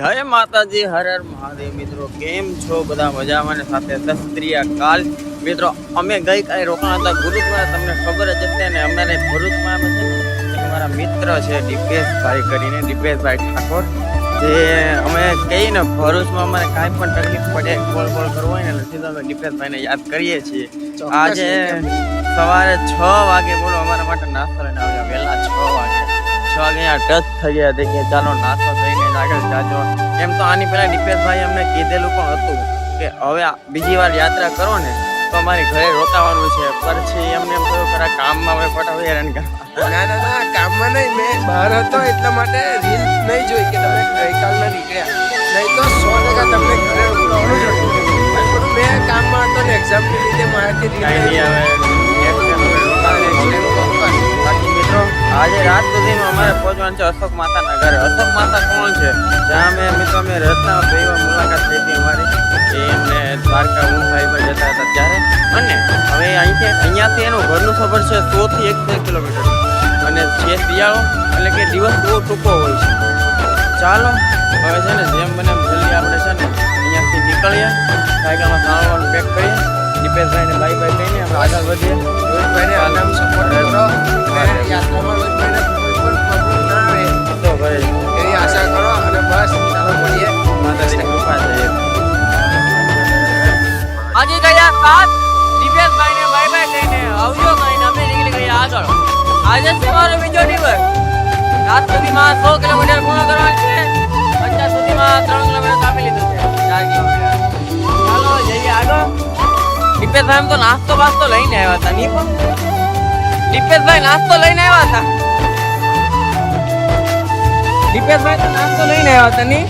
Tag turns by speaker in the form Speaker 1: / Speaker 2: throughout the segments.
Speaker 1: જય માતાજી હર હર મહાદેવ. મિત્રો કેમ છો? બધા મજામાં ને સાથે સસ્ત્રીય કાલ. મિત્રો અમે ગઈકાલે રોકાણ હતા ગુરુદ્વારા. તમને ખબર જ હશે ને અમારે ભરૂચમાં અમે છે અમારા મિત્ર છે દિપેશભાઈ કરીને દિપેશભાઈ ઠાકોર જે અમે કહીએ ને ભરૂચમાં અમારે કાંઈ પણ તકલીફ પડે કોલ કોલ કરવો હોય ને તો અમે દિપેશભાઈને યાદ કરીએ છીએ. આજે સવારે છ વાગે બોલો અમારા માટે નાસ્તો લઈને આવ્યા. વહેલા છ વાગે. છ વાગે અહીંયા ટચ થઈ ગયા તે કે ચાલો નાસ્તો થઈને જ આગળ જાજો. એમ તો આની પહેલા દીપેશભાઈ અમને કીધેલું પણ હતું કે હવે બીજી વાર યાત્રા કરો ને તો અમારે ઘરે રોકાવાનું છે. પછી એમને એમ થયું ખરા કામમાં અમે ફટાફટ હેરાન કરવા.
Speaker 2: ના ના ના કામમાં નહીં. મેં બહાર હતો એટલા માટે રીલ નહીં જોઈ કે તમે ગઈકાલના નીકળ્યા. નહીં તો સો ટકા તમને ઘરે રોકાવાનું જ હતું. મેં કામમાં હતો ને એક્ઝામની લીધે મારાથી રીલ
Speaker 1: નહીં હવે આજે રાત સુધીમાં અમારે પહોંચવાનું છે અશોક માતાના ઘરે. અશોક માતા કોણ છે? જ્યાં અમે મિત્રો, અમે રત્ના વાર મુલાકાત થઈ હતી અમારી. એમને દ્વારકા પર જતા હતા ત્યારે. અને હવે અહીંથી અહીંયાથી એનું ઘરનું સફર છે સો થી એકસો કિલોમીટર. અને જે શિયાળો, એટલે કે દિવસ બહુ ટૂંકો હોય છે. ચાલો, હવે છે ને જેમ બને જલ્દી આપણે છે ને અહીંયાથી નીકળીએ. સાયકલમાં સાંભળવાનું પેક કરીએ. દીપેશભાઈને બાય બાય કહીને આપણે આગળ વધીએ.
Speaker 2: રોહિતભાઈને આરામ સપોર્ટ કરો અને યાત્રામાં રોહિતભાઈને કોઈ પણ પ્રોબ્લેમ ના આવે.
Speaker 1: તો ભાઈ
Speaker 2: એવી આશા કરો અને બસ ચાલો મળીએ.
Speaker 1: માતાજીની કૃપા છે. આજે ગયા સાત દિવ્યાંગભાઈ ને બાય બાય કહીને આવજો કહીને અમે નીકળી ગયા આગળ. આજે છે બીજો દિવસ. રાત સુધીમાં સો કિલોમીટર પૂર્ણ કરવાનું છે. અત્યાર સુધીમાં ત્રણ કિલોમીટર કાપી લીધું છે. ચાલો જઈએ આગળ. દીપેશભાઈ એમ તો નાસ્તો બાસ્તો લઈને આવ્યા હતા. નહીં પણ? દીપેશભાઈ નાસ્તો લઈને આવ્યા હતા? દીપેશભાઈ તો નાસ્તો લઈને આવ્યા હતા, નહીં?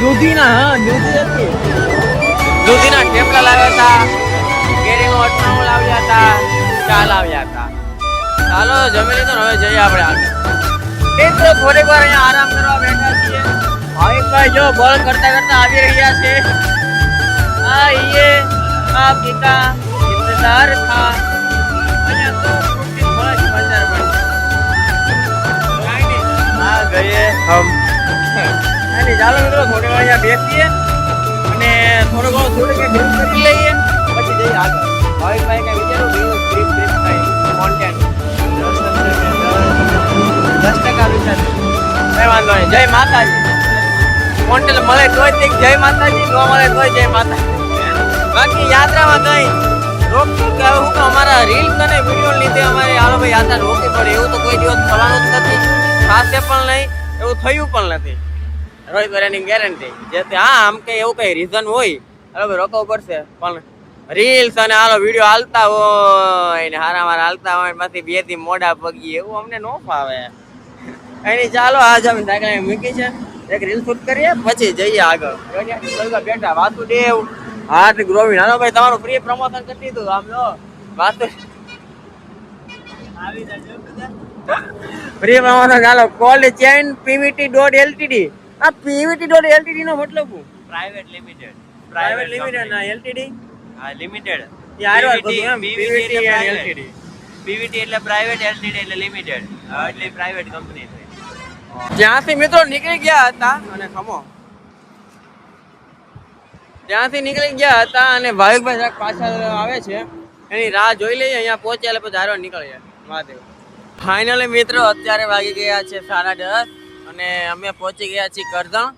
Speaker 1: દૂધીના, હા, દૂધી હતી. દૂધીના ઠેપલા લાવ્યા હતા. કેરીનું અઠાણું લાવ્યા હતા. ચા લાવ્યા હતા. ચાલો, જમી લીધું હવે જઈએ આપણે આગળ. મિત્રો થોડીક વાર અહીંયા આરામ કરવા બેઠા છીએ. ભાઈ જો બોલ કરતા કરતા આવી રહ્યા છે. આ આપકા ઇંતજાર થા. અહીંયા તો ફ્રૂટી ફળ જ બજાર આ ગયે હમ. અને ચાલો મિત્રો થોડી વાર અહીંયા બેસીએ. અને થોડો ઘણો થોડું કંઈ ભેગું કરી લઈએ. પછી જઈએ આગળ. ભાવિકભાઈ કઈ કોન્ટેન્ટ દસ ટકા વિચાર કઈ વાંધો નહીં. જય માતાજી. કોન્ટેન્ટ મળે તો તે જય માતાજી, ન મળે તો જય માતાજી. બાકી યાત્રામાં કઈ રોક કે હું તો અમારા રીલ્સ અને વીડિયો લીધે અમારે હાલો ભાઈ યાત્રા રોકી પડે. એવું તો કોઈ દિવસ થવાનું જ નથી. સાથે પણ નહીં, એવું થયું પણ નથી. રોહિત એની ગેરંટી જે તે હા, આમ કે એવું કઈ રીઝન હોય. હાલો રોકવું પડશે. પણ રીલ્સ અને હાલો વીડિયો હાલતા હોય ને હારા મારા હાલતા હોયમાંથી બેથી મોડા પગી. એવું અમને ન ફાવે. એની ચાલો, આજ અમે સાયકલ મૂકી છે. એક રીલ શૂટ કરીએ પછી જઈએ આગળ. બેઠા વાસુદેવ હાર્દિક રોવિન હાલો ભાઈ તમારું પ્રિય પ્રમોશન કરી દીધું આમ જો. વાસુ. પ્રિય પ્રમોશન ચાલો કોલ ચેન પીવીટી ડોટ એલટીડી આ પીવીટી ડોટ એલટીડી નો મતલબ શું?
Speaker 3: પ્રાઇવેટ લિમિટેડ
Speaker 1: પ્રાઇવેટ લિમિટેડ ના એલટીડી
Speaker 3: હા લિમિટેડ
Speaker 1: પીવીટી
Speaker 3: એટલે પ્રાઇવેટ એલટીડી એટલે લિમિટેડ એટલે પ્રાઇવેટ કંપની છે.
Speaker 1: ત્યાંથી મિત્રો નીકળી ગયા હતા અને ખમો. ત્યાંથી નીકળી ગયા હતા અને ભાવિકભાઈ જરાક પાછળ આવે છે, એની રાહ જોઈ લઈએ, અહીંયા પહોંચ્યા એટલે પછી હારવા નીકળીએ. મહાદેવ. ફાઇનલી મિત્રો અત્યારે વાગી ગયા છે સાડા દસ અને અમે પહોંચી ગયા છીએ કરજણ.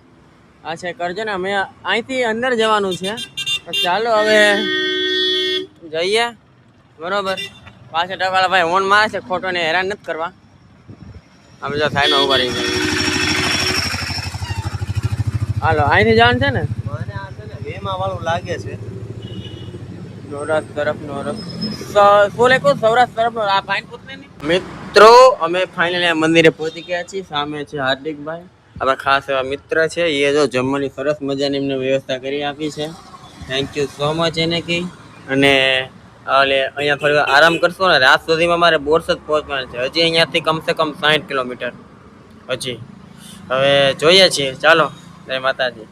Speaker 1: આ છે કરજણ, અમે અહીંથી અંદર જવાનું છે. ચાલો હવે જઈએ. બરોબર. પાછળ ટકાલા ભાઈ ઓન મારે છે, ખોટોને હેરાન નથી કરવા. અમે જો થાય ઊભા રહી ગયા હાલો અહીંથી જવાનું છે ને?
Speaker 3: મને આ છે ને વેમાં વાળું લાગે છે.
Speaker 1: સૌરાષ્ટ્ર તરફનો રસ્તો. શું લેખું સૌરાષ્ટ્ર તરફનો આ ફાઇન પૂછને મિત્રો અમે ફાઇનલી મંદિરે પહોંચી ગયા છીએ. સામે છે હાર્દિકભાઈ. આપણા ખાસ એવા મિત્ર છે. એ જો જમવાની સરસ મજાની એમને વ્યવસ્થા કરી આપી છે. થેન્ક યુ સો મચ એને કી અને એટલે અહીંયા થોડી આરામ કરશો ને રાત સુધીમાં મારે બોરસદ પહોંચવાનું છે. હજી અહીંયાથી કમસે કમ સાઠ કિલોમીટર. હજી. હવે જોઈએ છીએ. ચાલો જય માતાજી.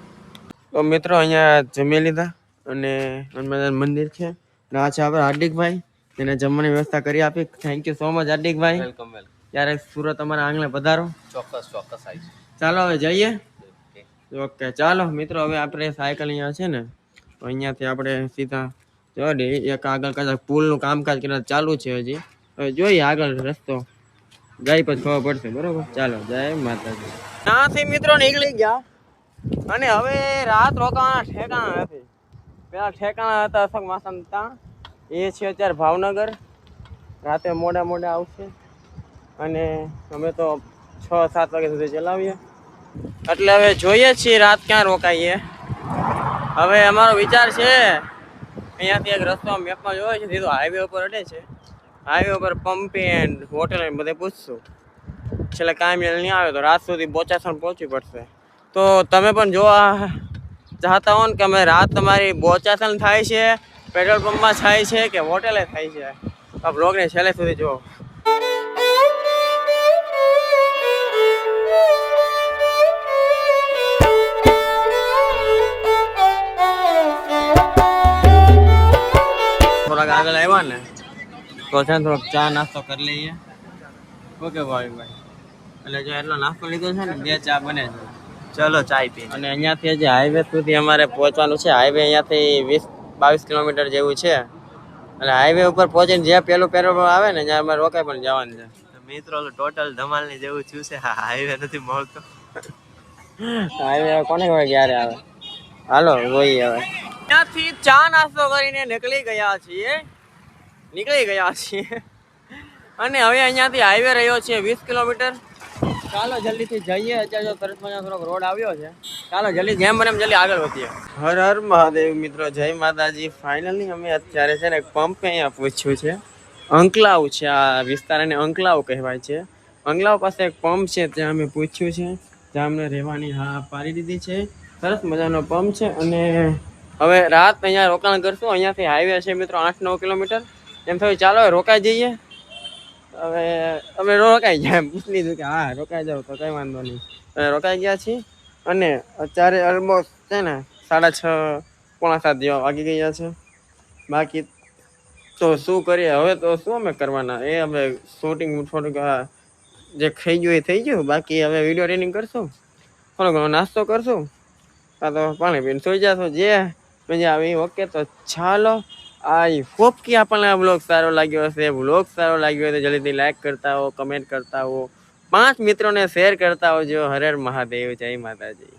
Speaker 1: તો મિત્રો અહીંયા જમી લીધા અને હનુમાન મંદિર છે. અને આ છે આપણે હાર્દિકભાઈ. એને જમવાની વ્યવસ્થા કરી આપી. Thank you so much Hardikbhai.
Speaker 3: Welcome welcome
Speaker 1: ક્યારેક સુરત અમારા આંગણે પધારો.
Speaker 3: ચોક્કસ ચોક્કસ આવીશ
Speaker 1: ચાલો હવે જઈએ. ઓકે ચાલો. મિત્રો હવે આપણે સાયકલ અહીંયા છે ને તો અહીંયાથી આપણે સીધા દે એક આગળ કદાચ પુલનું કામકાજ કદાચ ચાલુ છે હજી. હવે જોઈએ આગળ રસ્તો. જાય પછી ખબર પડશે, બરોબર? ચાલો, જય માતાજી. ત્યાંથી મિત્રો નીકળી ગયા. અને હવે રાત રોકાવાના ઠેકાણા નથી. પેલા ઠેકાણા હતા અશોક માસમ ત્યાં. એ છે અત્યારે ભાવનગર. રાતે મોડા મોડા આવશે. અને અમે તો છ, સાત વાગ્યા સુધી ચલાવીએ. એટલે હવે જોઈએ છીએ રાત ક્યાં રોકાઈએ. હવે અમારો વિચાર છે અહીંયાથી એક રસ્તો મેપમાં જોયો છે, સીધો હાઈવે ઉપર અડે છે. હાઈવે ઉપર પંપી એન્ડ હોટેલ એન્ડ બધે પૂછશું. છેલ્લે મેળ નહીં આવે તો રાત સુધી બોચાસણ પહોંચવી પડશે. તો તમે પણ જોવા ચાહતા હો ને કે અમે રાત તમારી બોચાસણ થાય છે, પેટ્રોલ પંપમાં થાય છે કે હોટેલે થાય છે? આ બ્લોગને છેલ્લે સુધી જુઓ. થોડાક આગળ આવ્યા ને તો છે થોડોક ચા નાસ્તો કરી લઈએ. ઓકે ભાઈ ભાઈ. એટલે જો એટલો નાસ્તો લીધો છે ને બે ચા બને છે.
Speaker 3: ચલો ચાય પી
Speaker 1: અને અહીંયાથી જે હાઈવે સુધી અમારે પહોંચવાનું છે હાઈવે અહીંયાથી વીસ બાવીસ કિલોમીટર જેવું છે. અને હાઈવે ઉપર પહોંચીને જ્યાં પેલું પેટ્રોલ આવે ને ત્યાં અમારે રોકાઈ પણ જવાનું છે.
Speaker 3: મિત્રો ટોટલ ધમાલની જેવું થયું છે. હાઈવે નથી મળતો.
Speaker 1: હાઈવે કોને ખબર ક્યારે આવે? હાલો જોઈએ હવે. ત્યાંથી ચા નાસ્તો કરીને નીકળી ગયા છીએ. નીકળી ગયા છીએ. અને હવે અહીંયાથી હાઈવે રહ્યો છે વીસ કિલોમીટર. ચાલો જલ્દીથી જઈએ. અત્યારે જો તરત મજા થોડોક રોડ આવ્યો છે. ચાલો જલ્દી, જેમ બને એમ જલ્દી આગળ વધીએ. હર હર મહાદેવ મિત્રો, જય માતાજી. ફાઇનલી અમે અત્યારે છે ને એક પંપ અહીંયા પૂછ્યું છે. અંકલાવ છે આ વિસ્તાર એને અંકલાવ કહેવાય છે. અંકલાવ પાસે એક પંપ છે, ત્યાં અમે પૂછ્યું છે. ત્યાં અમને રહેવાની હા પાડી દીધી છે. સરસ મજાનો પંપ છે અને હવે રાત અહીંયા રોકાણ કરશું. અહીંયાથી હાઈવે છે મિત્રો આઠ નવ કિલોમીટર. એમ થયું ચાલો રોકાઈ જઈએ. હવે અમે રોકાઈ ગયા. એમ પૂછી લીધું કે હા, રોકાઈ જાવ તો કંઈ વાંધો નહીં. રોકાઈ ગયા છીએ અને અત્યારે ઓલમોસ્ટ છે ને સાડા છ, પોણા સાત જેવા વાગી ગયા છે. બાકી તો શું કરીએ? હવે તો શું અમે કરવાના? એ અમે શૂટિંગ થોડુંક જે ખાઈ ગયું એ થઈ ગયું. બાકી હવે વીડિયો ટ્રેનિંગ કરશું. થોડો ઘણો નાસ્તો કરશું. કાં તો પાણી પીને સુઈ જશું? જે મજા આવી. ઓકે, તો ચાલો. આઈ હોપ કે આપણને આ બ્લોગ સારો લાગ્યો હશે. બ્લોગ સારો લાગ્યો હોય તો જલ્દીથી લાઈક કરતા હો કમેન્ટ કરતા હો. પાંચ મિત્રોને શેર કરતા હોજો. હરેર હર મહાદેવ. જય માતાજી.